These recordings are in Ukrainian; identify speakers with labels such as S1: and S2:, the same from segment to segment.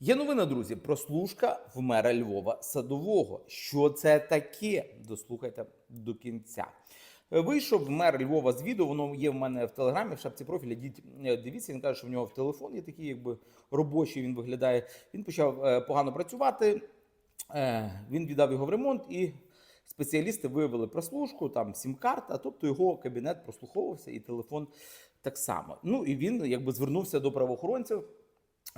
S1: Є новина, друзі, прослушка в мера Львова Садового. Що це таке? Дослухайте до кінця. Е, Вийшов мер Львова з відео, воно є в мене в телеграмі, в шапці профіля. Е, дивіться, він каже, що в нього в телефон є такий, якби робочий. Він виглядає. Він почав е, погано працювати. Він віддав його в ремонт і. Спеціалісти виявили прослушку, там сім-карта, тобто його кабінет прослуховувався і телефон так само. Ну і він якби звернувся до правоохоронців,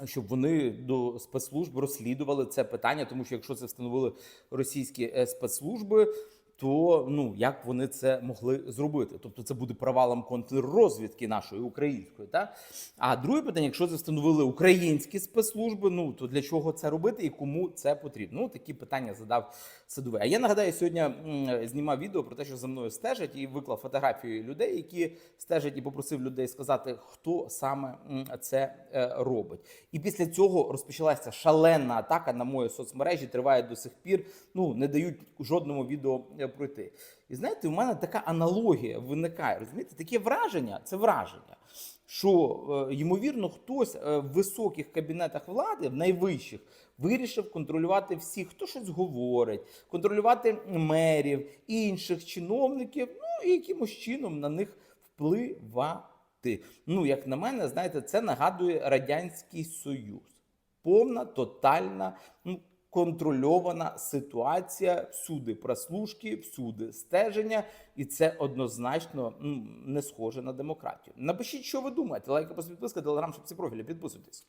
S1: щоб вони до спецслужб розслідували це питання, тому що якщо це встановили російські е, спецслужби, то ну як вони це могли зробити? Тобто це буде провалом контррозвідки нашої української. Та? А друге питання: якщо це встановили українські спецслужби, ну то для чого це робити і кому це потрібно? Ну такі питання задав садовий. А я нагадаю, сьогодні знімав відео про те, що за мною стежать, і виклав фотографії людей, які стежать, і попросив людей сказати, хто саме це е, робить. І після цього розпочалася шалена атака на мої соцмережі. Триває до сих пір. Ну не дають жодному відео е, пройти. І знаєте, у мене така аналогія виникає. Розумієте, таке враження це враження. Що е, ймовірно хтось е, в високих кабінетах влади, в найвищих, вирішив контролювати всіх, хто щось говорить, контролювати мерів, інших чиновників, ну і якимось чином на них впливати. Ну, як на мене, знаєте, це нагадує Радянський Союз. Повна, тотальна, ну, контрольована ситуація, всюди прослушки, всюди стеження, і це однозначно не схоже на демократію. Напишіть, що ви думаєте. Лайк, підписка, телеграм, щоб ці профілі. Підписуйтесь.